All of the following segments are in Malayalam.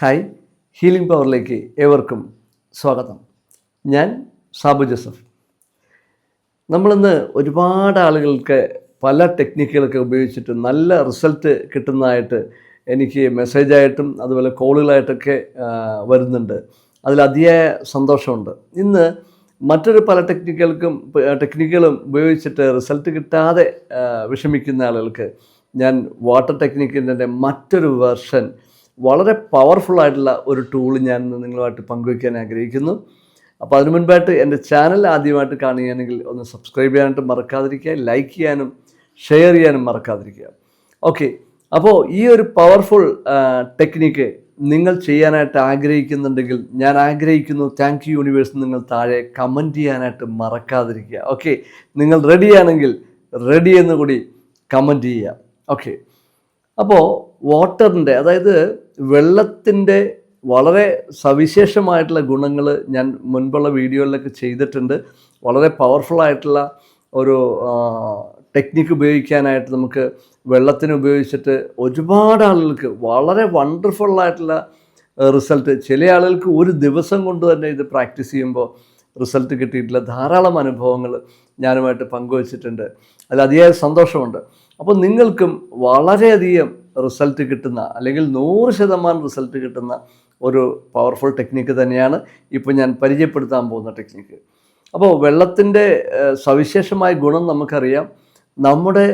ഹായ് ഹീലിംഗ് പവറിലേക്ക് ഏവർക്കും സ്വാഗതം. ഞാൻ സാബു ജോസഫ്. നമ്മളിന്ന് ഒരുപാട് ആളുകൾക്ക് പല ടെക്നിക്കുകളൊക്കെ ഉപയോഗിച്ചിട്ട് നല്ല റിസൾട്ട് കിട്ടുന്നതായിട്ട് എനിക്ക് മെസ്സേജായിട്ടും അതുപോലെ കോളുകളായിട്ടൊക്കെ വരുന്നുണ്ട്. അതിൽ അതിയായ സന്തോഷമുണ്ട്. ഇന്ന് മറ്റൊരു പല ടെക്നിക്കുകൾക്കും ടെക്നിക്കുകളും ഉപയോഗിച്ചിട്ട് റിസൾട്ട് കിട്ടാതെ വിഷമിക്കുന്ന ആളുകൾക്ക് ഞാൻ വാട്ടർ ടെക്നിക്കിന്റെ മറ്റൊരു വെർഷൻ വളരെ പവർഫുൾ ആയിട്ടുള്ള ഒരു ടൂൾ ഞാൻ നിങ്ങളുമായിട്ട് പങ്കുവയ്ക്കാൻ ആഗ്രഹിക്കുന്നു. അപ്പോൾ അതിനു മുൻപായിട്ട് എന്റെ ചാനൽ ആദ്യമായിട്ട് കാണുകയാണെങ്കിൽ ഒന്ന് സബ്സ്ക്രൈബ് ചെയ്യാനായിട്ട് മറക്കാതിരിക്കുക ലൈക്ക് ചെയ്യാനും ഷെയർ ചെയ്യാനും മറക്കാതിരിക്കുക. ഓക്കെ അപ്പോൾ ഈ ഒരു പവർഫുൾ ടെക്നിക്ക് നിങ്ങൾ ചെയ്യാനായിട്ട് ആഗ്രഹിക്കുന്നുണ്ടെങ്കിൽ ഞാൻ ആഗ്രഹിക്കുന്നു താങ്ക് യു യൂണിവേഴ്സ് നിങ്ങൾ താഴെ കമന്റ് ചെയ്യാനായിട്ട് മറക്കാതിരിക്കുക. ഓക്കെ നിങ്ങൾ റെഡിയാണെങ്കിൽ റെഡി എന്ന് കൂടി കമന്റ് ചെയ്യുക. ഓക്കെ അപ്പോൾ വാട്ടറിന്റെ അതായത് വെള്ളത്തിന്റെ വളരെ സവിശേഷമായിട്ടുള്ള ഗുണങ്ങൾ ഞാൻ മുൻപുള്ള വീഡിയോയിലൊക്കെ ചെയ്തിട്ടുണ്ട്. വളരെ പവർഫുൾ ആയിട്ടുള്ള ഒരു ടെക്നിക്ക് ഉപയോഗിക്കാനായിട്ട് നമുക്ക് വെള്ളത്തിന് ഉപയോഗിച്ചിട്ട് ഒരുപാട് ആളുകൾക്ക് വളരെ വണ്ടർഫുൾ ആയിട്ടുള്ള റിസൾട്ട് ചില ആളുകൾക്ക് ഒരു ദിവസം കൊണ്ട് തന്നെ ഇത് പ്രാക്ടീസ് ചെയ്യുമ്പോൾ റിസൾട്ട് കിട്ടിയിട്ടുള്ള ധാരാളം അനുഭവങ്ങൾ ഞാനുമായിട്ട് പങ്കുവച്ചിട്ടുണ്ട്. അതിൽ അതിയായ സന്തോഷമുണ്ട്. അപ്പോൾ നിങ്ങൾക്കും വളരെയധികം റിസൾട്ട് കിട്ടുന്ന അല്ലെങ്കിൽ നൂറ് ശതമാനം റിസൾട്ട് കിട്ടുന്ന ഒരു പവർഫുൾ ടെക്നിക്ക് തന്നെയാണ് ഇപ്പോൾ ഞാൻ പരിചയപ്പെടുത്താൻ പോകുന്ന ടെക്നിക്ക് അപ്പോൾ വെള്ളത്തിന്റെ സവിശേഷമായ ഗുണം നമുക്കറിയാം. നമ്മുടെ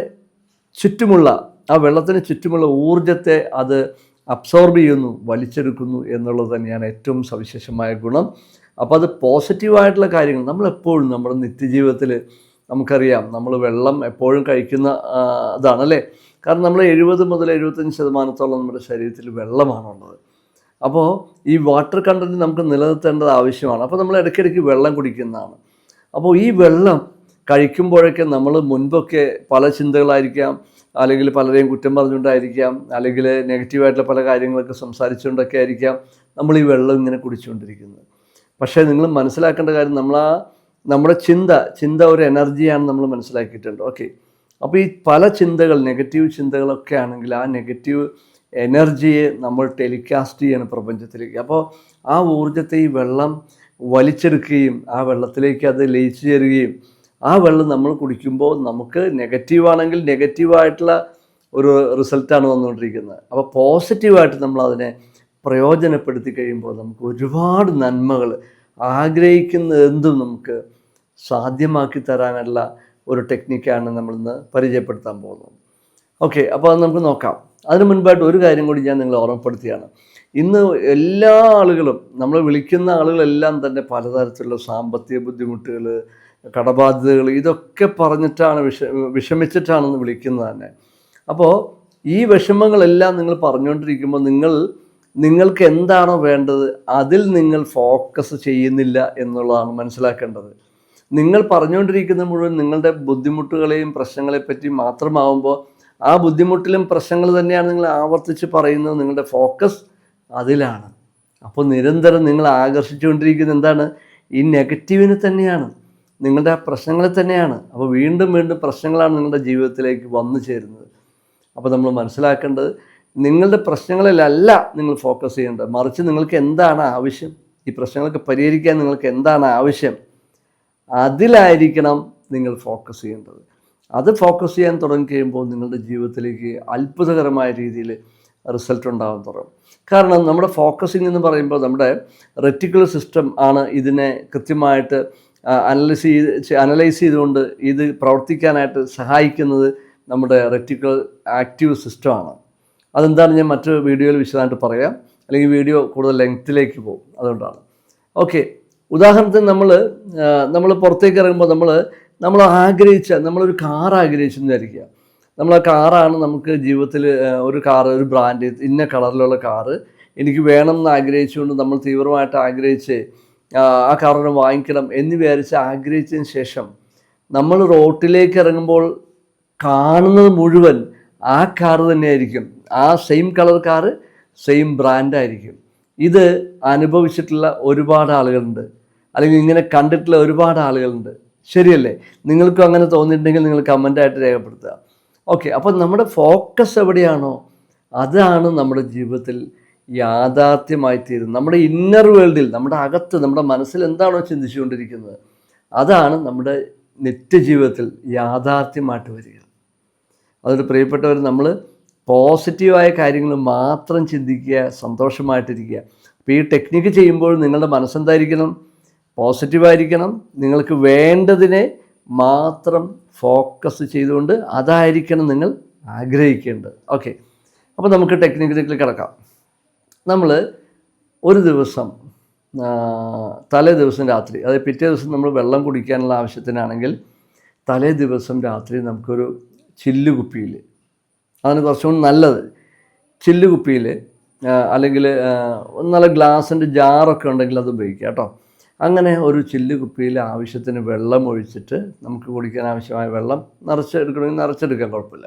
ചുറ്റുമുള്ള ആ വെള്ളത്തിന് ചുറ്റുമുള്ള ഊർജത്തെ അത് അബ്സോർബ് ചെയ്യുന്നു വലിച്ചെടുക്കുന്നു എന്നുള്ളത് തന്നെയാണ് ഏറ്റവും സവിശേഷമായ ഗുണം. അപ്പോൾ അത് പോസിറ്റീവായിട്ടുള്ള കാര്യങ്ങൾ നമ്മളെപ്പോഴും നമ്മുടെ നിത്യജീവിതത്തിൽ നമുക്കറിയാം നമ്മൾ വെള്ളം എപ്പോഴും കഴിക്കുന്ന ഇതാണല്ലേ കാരണം നമ്മൾ എഴുപത് മുതൽ എഴുപത്തഞ്ച് ശതമാനത്തോളം നമ്മുടെ ശരീരത്തിൽ വെള്ളമാണുള്ളത് അപ്പോൾ ഈ വാട്ടർ കണ്ടന്റ് നമുക്ക് നിലനിർത്തേണ്ടത് ആവശ്യമാണ്. അപ്പോൾ നമ്മൾ ഇടയ്ക്കിടയ്ക്ക് വെള്ളം കുടിക്കുന്നതാണ്. അപ്പോൾ ഈ വെള്ളം കഴിക്കുമ്പോഴൊക്കെ നമ്മൾ മുൻപൊക്കെ പല ചിന്തകളായിരിക്കാം അല്ലെങ്കിൽ പലരെയും കുറ്റം പറഞ്ഞുകൊണ്ടായിരിക്കാം അല്ലെങ്കിൽ നെഗറ്റീവായിട്ടുള്ള പല കാര്യങ്ങളൊക്കെ സംസാരിച്ചുകൊണ്ടൊക്കെ ആയിരിക്കാം നമ്മൾ ഈ വെള്ളം ഇങ്ങനെ കുടിച്ചുകൊണ്ടിരിക്കുന്നത്. പക്ഷേ നിങ്ങൾ മനസ്സിലാക്കേണ്ട കാര്യം നമ്മൾ ആ നമ്മുടെ ചിന്ത ചിന്ത ഒരു എനർജിയാണ് നമ്മൾ മനസ്സിലാക്കിയിട്ടുണ്ട്. ഓക്കെ അപ്പോൾ ഈ പല ചിന്തകൾ നെഗറ്റീവ് ചിന്തകളൊക്കെ ആണെങ്കിൽ ആ നെഗറ്റീവ് എനർജിയെ നമ്മൾ ടെലികാസ്റ്റ് ചെയ്യണം പ്രപഞ്ചത്തിലേക്ക്. അപ്പോൾ ആ ഊർജത്തെ ഈ വെള്ളം വലിച്ചെടുക്കുകയും ആ വെള്ളത്തിലേക്ക് അത് ലയിച്ചു ചേരുകയും ആ വെള്ളം നമ്മൾ കുടിക്കുമ്പോൾ നമുക്ക് നെഗറ്റീവാണെങ്കിൽ നെഗറ്റീവായിട്ടുള്ള ഒരു റിസൾട്ടാണ് വന്നുകൊണ്ടിരിക്കുന്നത്. അപ്പോൾ പോസിറ്റീവായിട്ട് നമ്മൾ അതിനെ പ്രയോജനപ്പെടുത്തി കഴിയുമ്പോൾ നമുക്ക് ഒരുപാട് നന്മകൾ ആഗ്രഹിക്കുന്ന എന്തും നമുക്ക് സാധ്യമാക്കി തരാനുള്ള ഒരു ടെക്നിക്കാണ് നമ്മളിന്ന് പരിചയപ്പെടുത്താൻ പോകുന്നത്. ഓക്കെ അപ്പോൾ അത് നമുക്ക് നോക്കാം. അതിന് മുൻപായിട്ട് ഒരു കാര്യം കൂടി ഞാൻ നിങ്ങളെ ഓർമ്മപ്പെടുത്തിയാണ് ഇന്ന് എല്ലാ ആളുകളും നമ്മൾ വിളിക്കുന്ന ആളുകളെല്ലാം തന്നെ പലതരത്തിലുള്ള സാമ്പത്തിക ബുദ്ധിമുട്ടുകൾ കടബാധ്യതകൾ ഇതൊക്കെ പറഞ്ഞിട്ടാണ് വിഷ വിഷമിച്ചിട്ടാണെന്ന് വിളിക്കുന്നത് തന്നെ. അപ്പോൾ ഈ വിഷമങ്ങളെല്ലാം നിങ്ങൾ പറഞ്ഞുകൊണ്ടിരിക്കുമ്പോൾ നിങ്ങൾ നിങ്ങൾക്ക് എന്താണോ വേണ്ടത് അതിൽ നിങ്ങൾ ഫോക്കസ് ചെയ്യുന്നില്ല എന്നുള്ളതാണ് മനസ്സിലാക്കേണ്ടത്. നിങ്ങൾ പറഞ്ഞുകൊണ്ടിരിക്കുന്ന മുഴുവൻ നിങ്ങളുടെ ബുദ്ധിമുട്ടുകളെയും പ്രശ്നങ്ങളെ പറ്റി മാത്രമാവുമ്പോൾ ആ ബുദ്ധിമുട്ടിലും പ്രശ്നങ്ങൾ തന്നെയാണ് നിങ്ങൾ ആവർത്തിച്ച് പറയുന്നത്. നിങ്ങളുടെ ഫോക്കസ് അതിലാണ്. അപ്പോൾ നിരന്തരം നിങ്ങൾ ആകർഷിച്ചുകൊണ്ടിരിക്കുന്ന എന്താണ്? ഈ നെഗറ്റീവിനെ തന്നെയാണ്. നിങ്ങളുടെ ആ പ്രശ്നങ്ങളെ തന്നെയാണ്. അപ്പോൾ വീണ്ടും വീണ്ടും പ്രശ്നങ്ങളാണ് നിങ്ങളുടെ ജീവിതത്തിലേക്ക് വന്നു ചേരുന്നത്. അപ്പോൾ നമ്മൾ മനസ്സിലാക്കേണ്ടത് നിങ്ങളുടെ പ്രശ്നങ്ങളിലല്ല നിങ്ങൾ ഫോക്കസ് ചെയ്യേണ്ടത്. മറിച്ച് നിങ്ങൾക്ക് എന്താണ് ആവശ്യം? ഈ പ്രശ്നങ്ങളൊക്കെ പരിഹരിക്കാൻ നിങ്ങൾക്ക് എന്താണ് ആവശ്യം? അതിലായിരിക്കണം നിങ്ങൾ ഫോക്കസ് ചെയ്യേണ്ടത്. അത് ഫോക്കസ് ചെയ്യാൻ തുടങ്ങി കഴിയുമ്പോൾ നിങ്ങളുടെ ജീവിതത്തിലേക്ക് അത്ഭുതകരമായ രീതിയിൽ റിസൾട്ട് ഉണ്ടാകാൻ തുടങ്ങും. കാരണം നമ്മുടെ ഫോക്കസിങ് എന്ന് പറയുമ്പോൾ നമ്മുടെ റെറ്റിക്കുലർ സിസ്റ്റം ആണ് ഇതിനെ കൃത്യമായിട്ട് അനലൈസ് ചെയ്ത് അനലൈസ് ചെയ്തുകൊണ്ട് ഇത് പ്രവർത്തിക്കാനായിട്ട് സഹായിക്കുന്നത് നമ്മുടെ റെറ്റിക്കുലർ ആക്റ്റീവ് സിസ്റ്റമാണ് അതെന്താണ് ഞാൻ മറ്റു വീഡിയോയിൽ വിശദമായിട്ട് പറയാം. അല്ലെങ്കിൽ വീഡിയോ കൂടുതൽ ലെങ്ത്തിലേക്ക് പോകും. അതുകൊണ്ടാണ്. ഓക്കെ ഉദാഹരണത്തിന് നമ്മൾ നമ്മൾ പുറത്തേക്ക് ഇറങ്ങുമ്പോൾ നമ്മൾ നമ്മൾ ആഗ്രഹിച്ച നമ്മളൊരു കാർ ആഗ്രഹിച്ചെന്ന് വിചാരിക്കുക നമ്മൾ ആ കാറാണ് നമുക്ക് ജീവിതത്തിൽ ഒരു കാർ ഒരു ബ്രാൻഡ് ഇന്ന കളറിലുള്ള കാറ് എനിക്ക് വേണം എന്ന് ആഗ്രഹിച്ചുകൊണ്ട് നമ്മൾ തീവ്രമായിട്ട് ആഗ്രഹിച്ച് ആ കാറിനെ വാങ്ങിക്കണം എന്ന് വിചാരിച്ച് ആഗ്രഹിച്ചതിന് ശേഷം നമ്മൾ റോട്ടിലേക്ക് ഇറങ്ങുമ്പോൾ കാണുന്നത് മുഴുവൻ ആ കാറ് തന്നെയായിരിക്കും. ആ സെയിം കളർ കാറ് സെയിം ബ്രാൻഡായിരിക്കും ഇത് അനുഭവിച്ചിട്ടുള്ള ഒരുപാട് ആളുകളുണ്ട്. അല്ലെങ്കിൽ ഇങ്ങനെ കണ്ടിട്ടുള്ള ഒരുപാട് ആളുകളുണ്ട്. ശരിയല്ലേ? നിങ്ങൾക്കും അങ്ങനെ തോന്നിയിട്ടുണ്ടെങ്കിൽ നിങ്ങൾ കമന്റായിട്ട് രേഖപ്പെടുത്തുക. ഓക്കെ അപ്പോൾ നമ്മുടെ ഫോക്കസ് എവിടെയാണോ അതാണ് നമ്മുടെ ജീവിതത്തിൽ യാഥാർത്ഥ്യമായി തീരുന്നത്. നമ്മുടെ ഇന്നർ വേൾഡിൽ നമ്മുടെ അകത്ത് നമ്മുടെ മനസ്സിൽ എന്താണോ ചിന്തിച്ചുകൊണ്ടിരിക്കുന്നത് അതാണ് നമ്മുടെ നിത്യജീവിതത്തിൽ യാഥാർത്ഥ്യമായിട്ട് വരിക. അതുകൊണ്ട് പ്രിയപ്പെട്ടവർ നമ്മൾ പോസിറ്റീവായ കാര്യങ്ങൾ മാത്രം ചിന്തിക്കുക സന്തോഷമായിട്ടിരിക്കുക. അപ്പോൾ ഈ ടെക്നിക്ക് ചെയ്യുമ്പോൾ നിങ്ങളുടെ മനസ്സെന്തായിരിക്കണം? പോസിറ്റീവായിരിക്കണം. നിങ്ങൾക്ക് വേണ്ടതിനെ മാത്രം ഫോക്കസ് ചെയ്തുകൊണ്ട് അതായിരിക്കണം നിങ്ങൾ ആഗ്രഹിക്കേണ്ടത്. ഓക്കെ അപ്പോൾ നമുക്ക് ടെക്നിക്കിലേക്ക് കിടക്കാം. നമ്മൾ ഒരു ദിവസം തലേ ദിവസം രാത്രി അതായത് പിറ്റേ ദിവസം നമ്മൾ വെള്ളം കുടിക്കാനുള്ള ആവശ്യത്തിനാണെങ്കിൽ തലേ ദിവസം രാത്രി നമുക്കൊരു ചില്ല് കുപ്പിയിൽ അതാണ് കുറച്ചും കൂടി നല്ലത്. ചില്ല് കുപ്പിയിൽ അല്ലെങ്കിൽ നല്ല ഗ്ലാസിന്റെ ജാറൊക്കെ ഉണ്ടെങ്കിൽ അത് ഉപയോഗിക്കുക കേട്ടോ. അങ്ങനെ ഒരു ചില്ല് കുപ്പിയിൽ ആവശ്യത്തിന് വെള്ളം ഒഴിച്ചിട്ട് നമുക്ക് കുടിക്കാൻ ആവശ്യമായ വെള്ളം നിറച്ചെടുക്കണമെങ്കിൽ നിറച്ചെടുക്കാൻ കുഴപ്പമില്ല.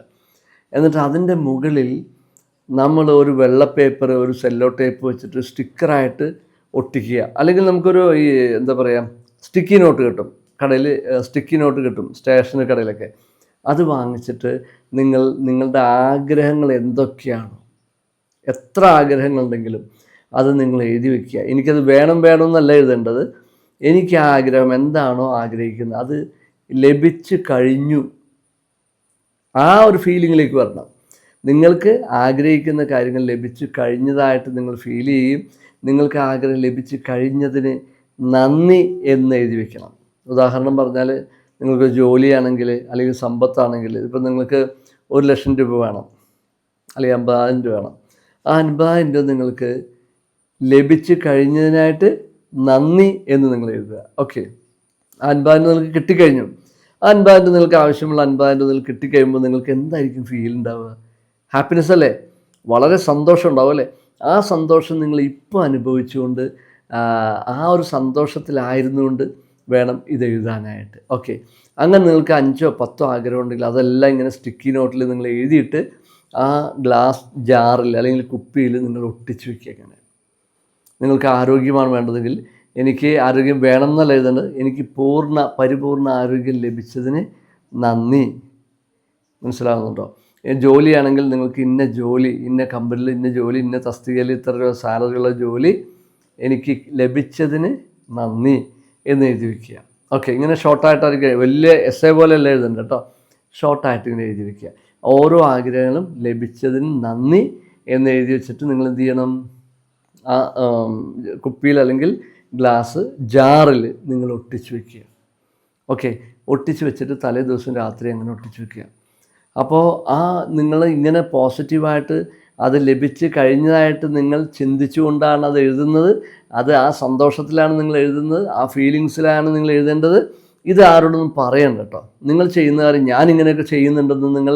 എന്നിട്ട് അതിന്റെ മുകളിൽ നമ്മൾ ഒരു വെള്ള പേപ്പർ ഒരു സെല്ലോ ടേപ്പ് വെച്ചിട്ട് സ്റ്റിക്കറായിട്ട് ഒട്ടിക്കുക. അല്ലെങ്കിൽ നമുക്കൊരു ഈ എന്താ പറയുക സ്റ്റിക്കി നോട്ട് കിട്ടും. കടയിൽ സ്റ്റിക്കി നോട്ട് കിട്ടും സ്റ്റേഷനറി കടയിലൊക്കെ. അത് വാങ്ങിച്ചിട്ട് നിങ്ങൾ നിങ്ങളുടെ ആഗ്രഹങ്ങൾ എന്തൊക്കെയാണ്? എത്ര ആഗ്രഹങ്ങളുണ്ടെങ്കിലും അത് നിങ്ങൾ എഴുതി വെക്കുക. എനിക്കത് വേണം വേണമെന്നല്ല എഴുതേണ്ടത്. എനിക്ക് ആ ആഗ്രഹം എന്താണോ ആഗ്രഹിക്കുന്നത്. അത് ലഭിച്ചു കഴിഞ്ഞു. ആ ഒരു ഫീലിങ്ങിലേക്ക് വരണം. നിങ്ങൾക്ക് ആഗ്രഹിക്കുന്ന കാര്യങ്ങൾ ലഭിച്ചു കഴിഞ്ഞതായിട്ട് നിങ്ങൾ ഫീൽ ചെയ്യും. നിങ്ങൾക്ക് ആഗ്രഹം ലഭിച്ചു കഴിഞ്ഞതിന് നന്ദി എന്ന് എഴുതി വെക്കണം. ഉദാഹരണം പറഞ്ഞാൽ നിങ്ങൾക്ക് ജോലിയാണെങ്കിൽ അല്ലെങ്കിൽ സമ്പത്താണെങ്കിൽ ഇപ്പം നിങ്ങൾക്ക് ഒരു ലക്ഷം രൂപ വേണം അല്ലെങ്കിൽ അമ്പതായിരം രൂപ വേണം. ആ അൻപതായിരം രൂപ നിങ്ങൾക്ക് ലഭിച്ചു കഴിഞ്ഞതിനായിട്ട് നന്ദി എന്ന് നിങ്ങൾ എഴുതുക. ഓക്കെ ആ അൻപതായിരം രൂപ നിങ്ങൾക്ക് കിട്ടിക്കഴിഞ്ഞു. ആ അൻപതായിരം രൂപ നിങ്ങൾക്ക് ആവശ്യമുള്ള അൻപതായിരം രൂപ നിങ്ങൾക്ക് കിട്ടിക്കഴിയുമ്പോൾ നിങ്ങൾക്ക് എന്തായിരിക്കും ഫീൽ ഉണ്ടാവുക? ഹാപ്പിനെസ് അല്ലേ? വളരെ സന്തോഷം ഉണ്ടാവും അല്ലേ? ആ സന്തോഷം നിങ്ങൾ ഇപ്പോൾ അനുഭവിച്ചുകൊണ്ട് ആ ഒരു സന്തോഷത്തിലായിരുന്നുകൊണ്ട് വേണം ഇത് എഴുതാനായിട്ട് ഓക്കെ അങ്ങനെ നിങ്ങൾക്ക് അഞ്ചോ പത്തോ ആഗ്രഹം ഉണ്ടെങ്കിൽ അതെല്ലാം ഇങ്ങനെ സ്റ്റിക്കി നോട്ടിൽ നിങ്ങൾ എഴുതിയിട്ട് ആ ഗ്ലാസ് ജാറിൽ അല്ലെങ്കിൽ കുപ്പിയിൽ നിങ്ങൾ ഒട്ടിച്ച് വയ്ക്കുക അങ്ങനെ നിങ്ങൾക്ക് ആരോഗ്യമാണ് വേണ്ടതെങ്കിൽ എനിക്ക് ആരോഗ്യം വേണം എന്നല്ല എഴുതേണ്ടത്. എനിക്ക് പൂർണ പരിപൂർണ ആരോഗ്യം ലഭിച്ചതിന് നന്ദി. മനസ്സിലാകുന്നുണ്ടോ ജോലിയാണെങ്കിൽ നിങ്ങൾക്ക് ഇന്ന ജോലി ഇന്ന കമ്പനിയിൽ ഇന്ന ജോലി ഇന്ന തസ്തികയിൽ ഇത്ര സാലറിയുള്ള ജോലി എനിക്ക് ലഭിച്ചതിന് നന്ദി. എന്ന് എഴുതി വയ്ക്കുക ഓക്കെ ഇങ്ങനെ ഷോർട്ടായിട്ടായിരിക്കും വലിയ എസ് എ പോലെ അല്ല എഴുതണ്ട കേട്ടോ. ഷോർട്ടായിട്ട് ഇങ്ങനെ എഴുതി വയ്ക്കുക ഓരോ ആഗ്രഹങ്ങളും ലഭിച്ചതിന് നന്ദി എന്ന് എഴുതി വെച്ചിട്ട് നിങ്ങൾ എന്ത് ചെയ്യണം? ആ ആം, കുപ്പിയിൽ അല്ലെങ്കിൽ ഗ്ലാസ് ജാറിൽ നിങ്ങൾ ഒട്ടിച്ച് വെക്കുക. ഓക്കെ ഒട്ടിച്ച് വെച്ചിട്ട് തലേ ദിവസം രാത്രി അങ്ങനെ ഒട്ടിച്ച് വെക്കുക. അപ്പോൾ ആ നിങ്ങൾ ഇങ്ങനെ പോസിറ്റീവായിട്ട് അത് ലഭിച്ച് കഴിഞ്ഞതായിട്ട് നിങ്ങൾ ചിന്തിച്ചുകൊണ്ടാണ് അത് എഴുതുന്നത്. അത് ആ സന്തോഷത്തിലാണ് നിങ്ങൾ എഴുതുന്നത്. ആ ഫീലിങ്സിലാണ് നിങ്ങൾ എഴുതേണ്ടത്. ഇത് ആരോടൊന്നും പറയണ്ട കേട്ടോ. നിങ്ങൾ ചെയ്യുന്ന കാര്യം ഞാൻ ഇങ്ങനെയൊക്കെ ചെയ്യുന്നുണ്ടെന്ന് നിങ്ങൾ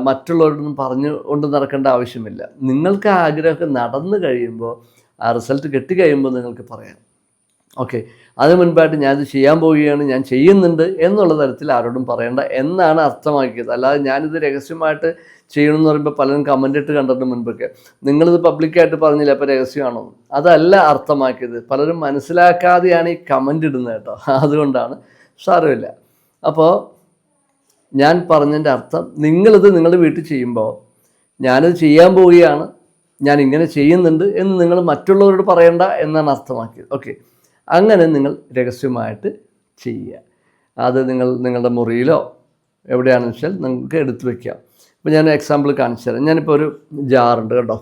മറ്റുള്ളവരോടൊന്നും പറഞ്ഞു കൊണ്ട് നടക്കേണ്ട ആവശ്യമില്ല. നിങ്ങൾക്ക് ആഗ്രഹമൊക്കെ നടന്നു കഴിയുമ്പോൾ ആ റിസൾട്ട് കെട്ടിക്കഴിയുമ്പോൾ നിങ്ങൾക്ക് പറയാം. ഓക്കെ. അതിന് മുൻപായിട്ട് ഞാനിത് ചെയ്യാൻ പോവുകയാണ് ഞാൻ ചെയ്യുന്നുണ്ട് എന്നുള്ള തരത്തിൽ ആരോടും പറയേണ്ട എന്നാണ് അർത്ഥമാക്കിയത്. അല്ലാതെ ഞാനിത് രഹസ്യമായിട്ട് ചെയ്യണമെന്ന് പറയുമ്പോൾ പലരും കമന്റ് ഇട്ട് കണ്ടിട്ട് മുൻപൊക്കെ. നിങ്ങളിത് പബ്ലിക്കായിട്ട് പറഞ്ഞില്ല അപ്പോൾ രഹസ്യമാണോ? അതല്ല അർത്ഥമാക്കിയത്. പലരും മനസ്സിലാക്കാതെയാണ് ഈ കമന്റ് ഇടുന്നത് കേട്ടോ. അതുകൊണ്ടാണ്. സാരമില്ല. അപ്പോൾ ഞാൻ പറഞ്ഞതിന്റെ അർത്ഥം നിങ്ങളിത് നിങ്ങളുടെ വീട്ടിൽ ചെയ്യുമ്പോൾ ഞാനിത് ചെയ്യാൻ പോവുകയാണ് ഞാൻ ഇങ്ങനെ ചെയ്യുന്നുണ്ട് എന്ന് നിങ്ങൾ മറ്റുള്ളവരോട് പറയണ്ട എന്നാണ് അർത്ഥമാക്കിയത്. ഓക്കെ. അങ്ങനെ നിങ്ങൾ രഹസ്യമായിട്ട് ചെയ്യുക. അത് നിങ്ങൾ നിങ്ങളുടെ മുറിയിലോ എവിടെയാണെന്ന് വെച്ചാൽ നിങ്ങൾക്ക് എടുത്തു വെക്കാം. ഇപ്പോൾ ഞാൻ എക്സാമ്പിൾ കാണിച്ചു തരാം. ഞാനിപ്പോൾ ഒരു ജാറുണ്ട് കേട്ടോ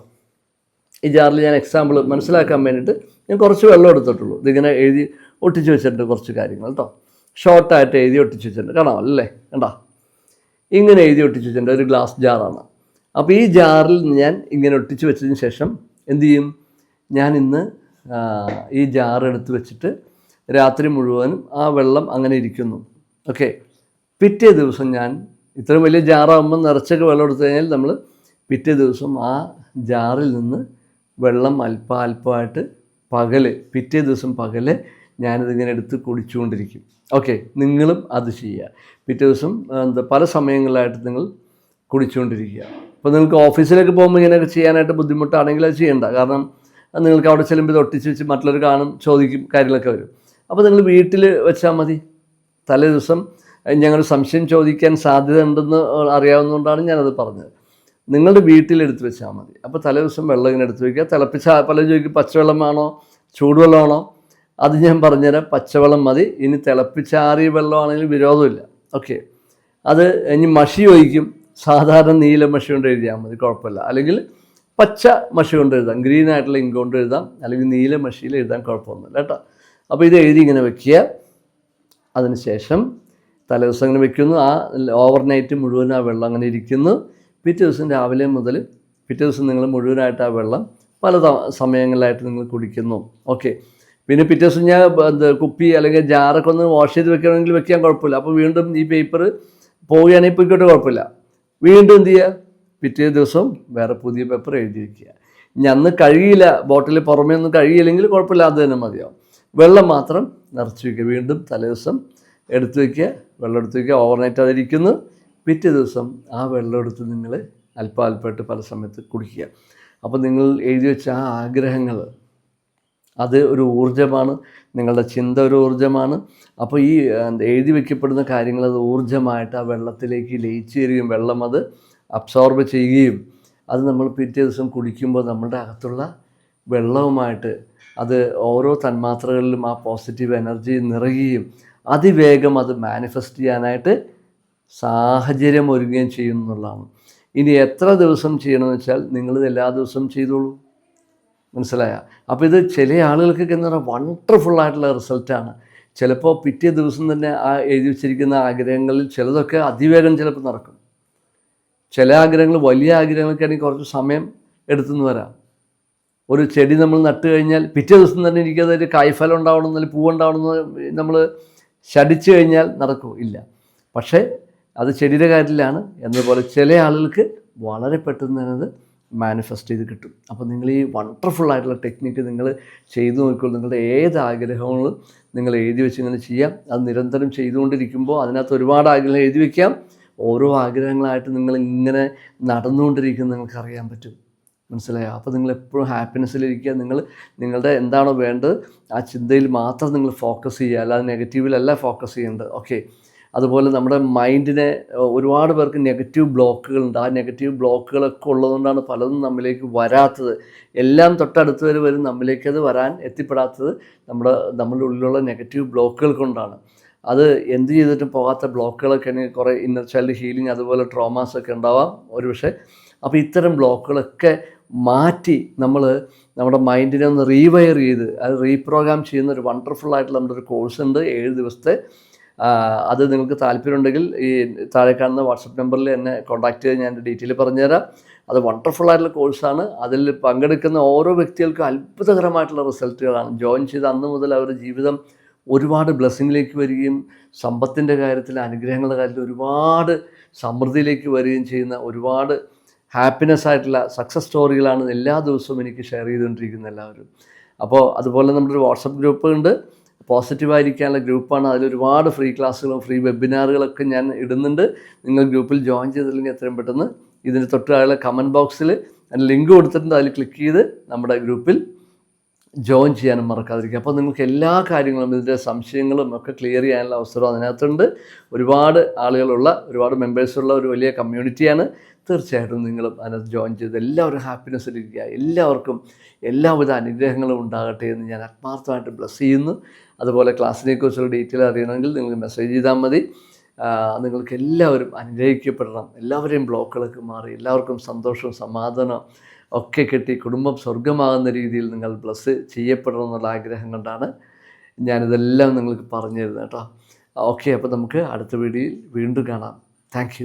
ഈ ജാറിൽ ഞാൻ എക്സാമ്പിൾ മനസ്സിലാക്കാൻ വേണ്ടിയിട്ട് ഞാൻ കുറച്ച് വെള്ളം എടുത്തിട്ടുള്ളൂ. ഇതിങ്ങനെ എഴുതി ഒട്ടിച്ച് വെച്ചിട്ടുണ്ട് കുറച്ച് കാര്യങ്ങൾ കേട്ടോ. ഷോർട്ടായിട്ട് എഴുതി ഒട്ടിച്ച് വെച്ചിട്ടുണ്ട്. കാണാം അല്ലേ? കണ്ടോ? ഇങ്ങനെ എഴുതി ഒട്ടിച്ച് വെച്ചിട്ടുണ്ട്. ഒരു ഗ്ലാസ് ജാറാണ് അപ്പോൾ ഈ ജാറിൽ ഞാൻ ഇങ്ങനെ ഒട്ടിച്ച് വെച്ചതിന് ശേഷം എന്തു ചെയ്യും? ഞാൻ ഇന്ന് ഈ ജാർ എടുത്ത് വെച്ചിട്ട് രാത്രി മുഴുവനും ആ വെള്ളം അങ്ങനെ ഇരിക്കുന്നു. ഓക്കെ. പിറ്റേ ദിവസം ഞാൻ ഇത്രയും വലിയ ജാറാകുമ്പോൾ നിറച്ചൊക്കെ വെള്ളം എടുത്തു കഴിഞ്ഞാൽ നമ്മൾ പിറ്റേ ദിവസം ആ ജാറിൽ നിന്ന് വെള്ളം അല്പ അല്പമായിട്ട് പകൽ പിറ്റേ ദിവസം പകൽ ഞാനിതിങ്ങനെ എടുത്ത് കുടിച്ചുകൊണ്ടിരിക്കും. ഓക്കെ. നിങ്ങളും അത് ചെയ്യുക. പിറ്റേ ദിവസം എന്താ പല സമയങ്ങളിലായിട്ട് നിങ്ങൾ കുടിച്ചുകൊണ്ടിരിക്കുക. അപ്പോൾ നിങ്ങൾക്ക് ഓഫീസിലേക്ക് പോകുമ്പോൾ ഇങ്ങനെയൊക്കെ ചെയ്യാനായിട്ട് ബുദ്ധിമുട്ടാണെങ്കിൽ അത് ചെയ്യണ്ട. കാരണം നിങ്ങൾക്ക് അവിടെ ചെല്ലുമ്പോൾ ഇത് ഒട്ടിച്ച് വെച്ച് മറ്റുള്ളവർ കാണും ചോദിക്കും കാര്യങ്ങളൊക്കെ വരും. അപ്പോൾ നിങ്ങൾ വീട്ടിൽ വെച്ചാൽ മതി. തലേ ദിവസം ഞങ്ങൾ സംശയം ചോദിക്കാൻ സാധ്യത ഉണ്ടെന്ന് അറിയാവുന്നതുകൊണ്ടാണ് ഞാനത് പറഞ്ഞത്. നിങ്ങളുടെ വീട്ടിൽ എടുത്ത് വെച്ചാൽ മതി. അപ്പോൾ തലേ ദിവസം വെള്ളം ഇങ്ങനെ എടുത്ത് വയ്ക്കുക തിളപ്പിച്ച പല ചോദിക്കും പച്ചവെള്ളമാണോ? ചൂടുവെള്ളമാണോ? അത് ഞാൻ പറഞ്ഞുതരാം. പച്ചവെള്ളം മതി. ഇനി തിളപ്പിച്ചാറിയ വെള്ളമാണെങ്കിൽ വിരോധമില്ല. ഓക്കെ. അത് ഇനി മഷി ഒഴിക്കും. സാധാരണ നീല മഷി കൊണ്ട് എഴുതിയാൽ മതി. കുഴപ്പമില്ല. അല്ലെങ്കിൽ പച്ച മഷി കൊണ്ട് എഴുതാം. ഗ്രീൻ ആയിട്ടുള്ള ഇങ്ക് കൊണ്ട് എഴുതാം. അല്ലെങ്കിൽ നീല മഷിയിൽ എഴുതാൻ കുഴപ്പമൊന്നുമില്ല കേട്ടോ. അപ്പോൾ ഇത് എഴുതി ഇങ്ങനെ വെക്കുക. അതിനുശേഷം തലേദിവസം അങ്ങനെ വെക്കുന്നു. ആ ഓവർ നൈറ്റ് മുഴുവൻ ആ വെള്ളം അങ്ങനെ ഇരിക്കുന്നു. പിറ്റേ ദിവസം രാവിലെ മുതൽ പിറ്റേ ദിവസം നിങ്ങൾ മുഴുവനായിട്ട് ആ വെള്ളം പല സമയങ്ങളിലായിട്ട് നിങ്ങൾ കുടിക്കുന്നു. ഓക്കെ. പിന്നെ പിറ്റേ ദിവസം ഞാൻ എന്ത് കുപ്പി അല്ലെങ്കിൽ ജാറൊക്കെ ഒന്ന് വാഷ് ചെയ്ത് വെക്കണമെങ്കിൽ വെക്കാൻ കുഴപ്പമില്ല. അപ്പോൾ വീണ്ടും ഈ പേപ്പർ പോവുകയാണെങ്കിൽ പോയിക്കോട്ടെ കുഴപ്പമില്ല. വീണ്ടും എന്ത് ചെയ്യുക? പിറ്റേ ദിവസം വേറെ പുതിയ പേപ്പർ എഴുതി വയ്ക്കുക ഇനി അന്ന് കഴിയില്ല ബോട്ടിൽ പുറമേ ഒന്നും കഴിയില്ലെങ്കിൽ കുഴപ്പമില്ലാതെ തന്നെ മതിയാവും. വെള്ളം മാത്രം നിറച്ച് വയ്ക്കുക. വീണ്ടും തലേദിവസം എടുത്തു വയ്ക്കുക വെള്ളം എടുത്തു വയ്ക്കുക ഓവർനൈറ്റ് അതിരിക്കുന്നു പിറ്റേ ദിവസം ആ വെള്ളം എടുത്ത് നിങ്ങൾ അല്പം പല സമയത്ത് കുടിക്കുക. അപ്പോൾ നിങ്ങൾ എഴുതി വെച്ച ആ ആഗ്രഹങ്ങൾ അത് ഒരു ഊർജമാണ് നിങ്ങളുടെ ചിന്ത ഒരു ഊർജമാണ്. അപ്പോൾ ഈ എഴുതി വയ്ക്കപ്പെടുന്ന കാര്യങ്ങൾ അത് ഊർജമായിട്ട് ആ വെള്ളത്തിലേക്ക് ലയിച്ചു തരികയും വെള്ളം അത് അബ്സോർബ് ചെയ്യുകയും അത് നമ്മൾ പിറ്റേ ദിവസം കുടിക്കുമ്പോൾ നമ്മുടെ അകത്തുള്ള വെള്ളവുമായിട്ട് അത് ഓരോ തന്മാത്രകളിലും ആ പോസിറ്റീവ് എനർജി നിറയുകയും അതിവേഗം അത് മാനിഫെസ്റ്റ് ചെയ്യാനായിട്ട് സാഹചര്യം ഒരുങ്ങുകയും ചെയ്യുന്നുള്ളതാണ് ഇനി എത്ര ദിവസം ചെയ്യണമെന്ന് വെച്ചാൽ നിങ്ങളിത് എല്ലാ ദിവസവും ചെയ്തോളൂ. മനസ്സിലായ? അപ്പോൾ ഇത് ചില ആളുകൾക്കൊക്കെ എന്ന് പറഞ്ഞാൽ ആയിട്ടുള്ള റിസൾട്ടാണ് ചിലപ്പോൾ പിറ്റേ ദിവസം തന്നെ ആ എഴുതി വെച്ചിരിക്കുന്ന ആഗ്രഹങ്ങളിൽ ചിലതൊക്കെ അതിവേഗം ചിലപ്പോൾ നടക്കും. ചില ആഗ്രഹങ്ങൾ വലിയ ആഗ്രഹങ്ങൾക്കാണെങ്കിൽ കുറച്ച് സമയം എടുത്തുനിന്ന് വരാം. ഒരു ചെടി നമ്മൾ നട്ട് കഴിഞ്ഞാൽ പിറ്റേ ദിവസം തന്നെ എനിക്കതൊരു കായ്ഫലം ഉണ്ടാവണം അല്ലെങ്കിൽ പൂവുണ്ടാവണമെന്ന് നമ്മൾ ശടിച്ചു കഴിഞ്ഞാൽ നടക്കൂ. ഇല്ല. പക്ഷേ അത് ചെടിയുടെ കാര്യത്തിലാണ്. എന്നതുപോലെ ചില ആളുകൾക്ക് വളരെ പെട്ടെന്ന് തന്നെ മാനിഫെസ്റ്റ് ചെയ്ത് കിട്ടും. അപ്പോൾ നിങ്ങൾ ഈ വണ്ടർഫുൾ ആയിട്ടുള്ള ടെക്നിക്ക് നിങ്ങൾ ചെയ്തു നോക്കിക്കോളൂ. നിങ്ങളുടെ ഏത് ആഗ്രഹങ്ങളും നിങ്ങൾ എഴുതി വെച്ച് ഇങ്ങനെ ചെയ്യാം. അത് നിരന്തരം ചെയ്തുകൊണ്ടിരിക്കുമ്പോൾ അതിനകത്ത് ഒരുപാട് ആഗ്രഹം എഴുതി വയ്ക്കാം ഓരോ ആഗ്രഹങ്ങളായിട്ട് നിങ്ങൾ ഇങ്ങനെ നടന്നുകൊണ്ടിരിക്കുന്നത് നിങ്ങൾക്ക് അറിയാൻ പറ്റും. മനസ്സിലായോ? അപ്പോൾ നിങ്ങൾ എപ്പോഴും ഹാപ്പിനെസ്സിലിരിക്കുക. നിങ്ങൾ നിങ്ങളുടെ എന്താണോ വേണ്ടത് ആ ചിന്തയിൽ മാത്രം നിങ്ങൾ ഫോക്കസ് ചെയ്യുക. അല്ലാതെ നെഗറ്റീവിലല്ല ഫോക്കസ് ചെയ്യേണ്ടത്. ഓക്കെ. അതുപോലെ നമ്മുടെ മൈൻഡിനെ ഒരുപാട് പേർക്ക് നെഗറ്റീവ് ബ്ലോക്കുകളുണ്ട്. ആ നെഗറ്റീവ് ബ്ലോക്കുകളൊക്കെ ഉള്ളതുകൊണ്ടാണ് പലതും നമ്മിലേക്ക് വരാത്തത്. എല്ലാം തൊട്ടടുത്ത് വരെ വരും. നമ്മിലേക്ക് അത് വരാൻ എത്തിപ്പെടാത്തത് നമ്മുടെ നമ്മളുടെ ഉള്ളിലുള്ള നെഗറ്റീവ് ബ്ലോക്കുകൾ കൊണ്ടാണ്. അത് എന്ത് ചെയ്തിട്ടും പോകാത്ത ബ്ലോക്കുകളൊക്കെ ആണെങ്കിൽ കുറേ ഇന്നർ ചൈൽഡ് ഹീലിംഗ് അതുപോലെ ട്രോമാസ് ഒക്കെ ഉണ്ടാവാം ഒരു ഒരുപക്ഷെ. അപ്പോൾ ഇത്തരം ബ്ലോക്കുകളൊക്കെ മാറ്റി നമ്മൾ നമ്മുടെ മൈൻഡിനെ ഒന്ന് റീവയർ ചെയ്ത് അത് റീപ്രോഗ്രാം ചെയ്യുന്ന ഒരു വണ്ടർഫുൾ ആയിട്ടുള്ള നമ്മുടെ ഒരു കോഴ്സ് ഉണ്ട് ഏഴ് ദിവസത്തെ. അത് നിങ്ങൾക്ക് താല്പര്യമുണ്ടെങ്കിൽ ഈ താഴെ കാണുന്ന വാട്സപ്പ് നമ്പറിൽ എന്നെ കോൺടാക്റ്റ് ചെയ്ത് ഞാൻ ഡീറ്റെയിൽ പറഞ്ഞുതരാം. അത് വണ്ടർഫുൾ ആയിട്ടുള്ള കോഴ്സാണ് അതിൽ പങ്കെടുക്കുന്ന ഓരോ വ്യക്തികൾക്കും അത്ഭുതകരമായിട്ടുള്ള റിസൾട്ടുകളാണ് ജോയിൻ ചെയ്ത് അന്ന് മുതൽ അവരുടെ ജീവിതം ഒരുപാട് ബ്ലെസ്സിങ്ങിലേക്ക് വരികയും സമ്പത്തിന്റെ കാര്യത്തിൽ അനുഗ്രഹങ്ങളുടെ കാര്യത്തിൽ ഒരുപാട് സമൃദ്ധിയിലേക്ക് വരികയും ചെയ്യുന്ന ഒരുപാട് ഹാപ്പിനെസ് ആയിട്ടുള്ള സക്സസ് സ്റ്റോറികളാണ് എല്ലാ ദിവസവും എനിക്ക് ഷെയർ ചെയ്തുകൊണ്ടിരിക്കുന്നത് എല്ലാവരും. അപ്പോൾ അതുപോലെ നമ്മുടെ ഒരു വാട്സപ്പ് ഗ്രൂപ്പ് ഉണ്ട്. പോസിറ്റീവായിരിക്കാനുള്ള ഗ്രൂപ്പാണ് അതിൽ ഒരുപാട് ഫ്രീ ക്ലാസ്സുകളും ഫ്രീ വെബിനാറുകളൊക്കെ ഞാൻ ഇടുന്നുണ്ട്. നിങ്ങൾ ഗ്രൂപ്പിൽ ജോയിൻ ചെയ്തില്ലെങ്കിൽ എത്രയും പെട്ടെന്ന് ഇതിന് തൊട്ട് കമന്റ് ബോക്സിൽ ലിങ്ക് കൊടുത്തിട്ടുണ്ട്. അതിൽ ക്ലിക്ക് ചെയ്ത് നമ്മുടെ ഗ്രൂപ്പിൽ ജോയിൻ ചെയ്യാനും മറക്കാതിരിക്കുക. അപ്പോൾ നിങ്ങൾക്ക് എല്ലാ കാര്യങ്ങളും ഇതിന്റെ സംശയങ്ങളും ഒക്കെ ക്ലിയർ ചെയ്യാനുള്ള അവസരം അതിനകത്തുണ്ട്. ഒരുപാട് ആളുകളുള്ള ഒരുപാട് മെമ്പേഴ്സുള്ള ഒരു വലിയ കമ്മ്യൂണിറ്റിയാണ് തീർച്ചയായിട്ടും നിങ്ങളും അതിനകത്ത് ജോയിൻ ചെയ്ത് എല്ലാവരും ഹാപ്പിനെസ്സിലിരിക്കുക എല്ലാവർക്കും എല്ലാവിധ അനുഗ്രഹങ്ങളും ഉണ്ടാകട്ടെ എന്ന് ഞാൻ ആത്മാർത്ഥമായിട്ട് ബ്ലസ് ചെയ്യുന്നു. അതുപോലെ ക്ലാസ്സിനെ കുറിച്ചുള്ള ഡീറ്റെയിൽ അറിയണമെങ്കിൽ നിങ്ങൾ മെസ്സേജ് ചെയ്താൽ മതി. നിങ്ങൾക്ക് എല്ലാവരും അനുഗ്രഹിക്കപ്പെടണം. എല്ലാവരെയും ബ്ലോക്കുകളൊക്കെ മാറി. എല്ലാവർക്കും സന്തോഷവും സമാധാനവും ഒക്കെ കിട്ടി കുടുംബം സ്വർഗമാകുന്ന രീതിയിൽ നിങ്ങൾ ബ്ലസ് ചെയ്യപ്പെടണം എന്നുള്ള ആഗ്രഹം കൊണ്ടാണ് ഞാനിതെല്ലാം നിങ്ങൾക്ക് പറഞ്ഞു തരുന്നത് കേട്ടോ. ഓക്കെ അപ്പോൾ നമുക്ക് അടുത്ത വീഡിയോയിൽ വീണ്ടും കാണാം. താങ്ക്